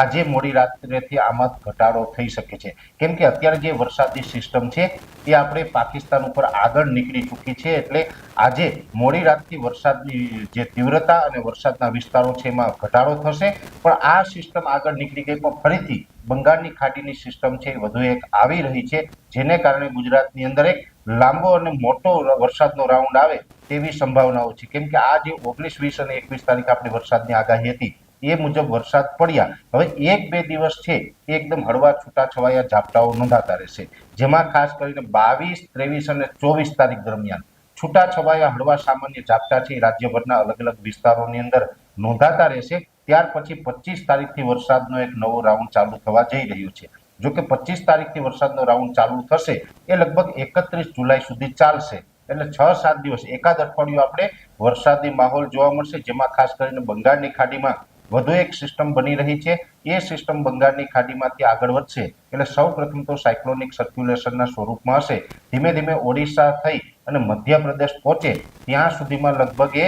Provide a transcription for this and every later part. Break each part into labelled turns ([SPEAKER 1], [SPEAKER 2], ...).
[SPEAKER 1] આજે મોડી રાત્રેથી આમાં ઘટાડો થઈ શકે છે. કેમ કે અત્યારે જે વરસાદી સિસ્ટમ છે, એ આપણે પાકિસ્તાન ઉપર આગળ નીકળી ચૂકી છે, એટલે આજે મોડી રાતથી વરસાદની જે તીવ્રતા અને વરસાદના વિસ્તારો છે, એમાં ઘટાડો થશે. પણ આ સિસ્ટમ આગળ નીકળી ગઈ, પણ ફરીથી બંગાળની ખાડીની સિસ્ટમ છે, એ વધુ એક આવી રહી છે, જેને કારણે ગુજરાતની અંદર એક લાંબો અને મોટો વરસાદનો રાઉન્ડ આવે તેવી સંભાવનાઓ છે. કેમ કે આ જે ઓગણીસ, વીસ અને એકવીસ તારીખ આપણી વરસાદની આગાહી હતી એ મુજબ વરસાદ પડ્યા. હવે એક બે દિવસ છે એ એકદમ હળવા છૂટાછવાયા ઝાપટાઓ નોંધાતા રહેશે. જેમાં ખાસ કરીને બાવીસ, ત્રેવીસ અને ચોવીસ તારીખ દરમિયાન છૂટાછવાયા હળવા સામાન્ય ઝાપટા છે રાજ્યભરના અલગ અલગ વિસ્તારોની અંદર નોંધાતા રહેશે. ત્યાર પછી પચીસ તારીખથી વરસાદનો એક નવો રાઉન્ડ ચાલુ થવા જઈ રહ્યો છે. જો કે પચીસ તારીખથી વરસાદનો રાઉન્ડ ચાલુ થશે એ લગભગ એકત્રીસ જુલાઈ સુધી ચાલશે. એટલે છ, સાત દિવસ. એકાદ અઠવાડિયું આપણે વરસાદી માહોલ જોવા મળશે, જેમાં ખાસ કરીને બંગાળની ખાડીમાં વધુ એક સિસ્ટમ બની રહી છે. એ સિસ્ટમ બંગાળની ખાડીમાંથી આગળ વધશે. એટલે સૌ પ્રથમ તો સાયક્લોનિક સર્ક્યુલેશનના સ્વરૂપમાં હશે. ધીમે ધીમે ઓડિશા થઈ અને મધ્યપ્રદેશ પહોંચે. ત્યાં સુધીમાં લગભગ એ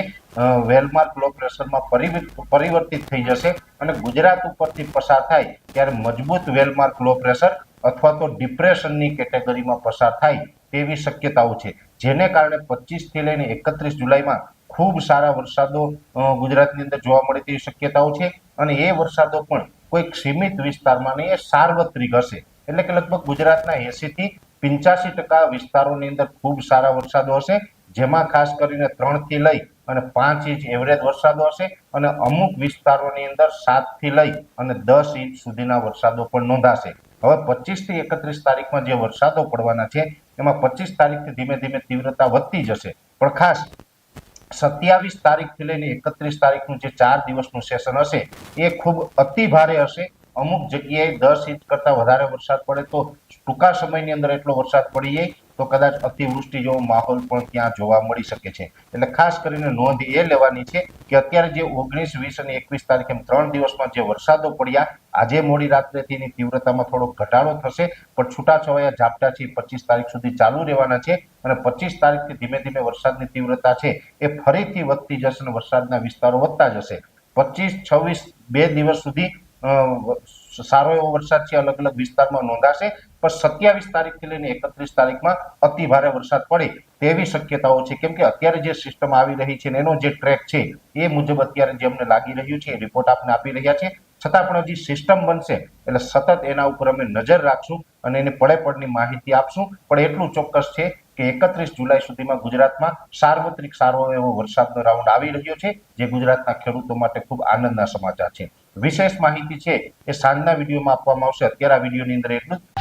[SPEAKER 1] વેલમાર્ક લો પ્રેશરમાં પરિવર્તિત થઈ જશે અને ગુજરાત ઉપરથી પસાર થાય ત્યારે મજબૂત વેલમાર્ક લો પ્રેશર અથવા તો ડિપ્રેશનની કેટેગરીમાં પસાર થાય. તેવી શક્યતાઓ છે. જેને કારણે પચીસથી લઈને એકત્રીસ જુલાઈમાં ખૂબ સારા વરસાદો ગુજરાતની અંદર જોવા મળે તેવી શક્યતાઓ છે અને એ વરસાદો પણ કોઈક સીમિત વિસ્તારમાં નહીં એ સાર્વત્રિક હશે. એટલે કે લગભગ ગુજરાતના એસી થી પિંચાસી ટકા વિસ્તારોની અંદર ખૂબ સારા વરસાદો હશે, જેમાં ખાસ કરીને ત્રણથી લઈ અને પાંચ ઇંચ એવરેજ વરસાદો હશે અને અમુક વિસ્તારોની અંદર સાતથી લઈ અને દસ ઇંચ સુધીના વરસાદો પણ નોંધાશે. હવે પચીસથી એકત્રીસ તારીખમાં જે વરસાદો પડવાના છે, એમાં પચીસ તારીખથી ધીમે ધીમે તીવ્રતા વધતી જશે. પણ ખાસ સત્યાવીસ તારીખથી લઈને એકત્રીસ તારીખનું જે ચાર દિવસનું સેશન હશે, એ ખૂબ અતિ ભારે હશે. અમુક જગ્યાએ દસ ઇંચ કરતાં વધારે વરસાદ પડે તો ટૂંકા સમયની અંદર એટલો વરસાદ પડી જાય તો કદાચ અતિવૃષ્ટિ જેવો માહોલ પણ ત્યાં જોવા મળી શકે છે. એટલે ખાસ કરીને નોંધ એ લેવાની છે કે અત્યારે જે ઓગણીસ, વીસ અને એકવીસ તારીખ એમ ત્રણ દિવસમાં જે વરસાદો પડ્યા, આજે મોડી રાત્રેથી એની તીવ્રતામાં થોડો ઘટાડો થશે, પણ છૂટાછવાયા ઝાપટા છે પચીસ તારીખ સુધી ચાલુ રહેવાના છે અને પચીસ તારીખથી ધીમે ધીમે વરસાદની તીવ્રતા છે એ ફરીથી વધતી જશે અને વરસાદના વિસ્તારો વધતા જશે. પચીસ, છવ્વીસ બે દિવસ સુધી સારો એવો વરસાદ છે, અલગ અલગ વિસ્તારમાં નોંધાશે, પણ સત્યાવીસ તારીખથી લઈને એકત્રીસ તારીખમાં અતિ ભારે વરસાદ પડે તેવી શક્યતાઓ છે. કેમ કે અત્યારે જે સિસ્ટમ આવી રહી છે એનો જે ટ્રેક છે, એ મુજબ અત્યારે જે અમને લાગી રહ્યું છે, એ રિપોર્ટ આપને આપી રહ્યા છે. છતાં પણ હજી સિસ્ટમ બનશે, એટલે સતત એના ઉપર અમે નજર રાખશું અને એને પડે પડની માહિતી આપશું. પણ એટલું ચોક્કસ છે કે એકત્રીસ જુલાઈ સુધીમાં ગુજરાતમાં સાર્વત્રિક સારો એવો વરસાદનો રાઉન્ડ આવી રહ્યો છે, જે ગુજરાતના ખેડૂતો માટે ખૂબ આનંદના સમાચાર છે. વિશેષ માહિતી છે એ સાંજના વિડીયોમાં આપવામાં આવશે. અત્યારે આ વિડીયોની અંદર એટલું જ.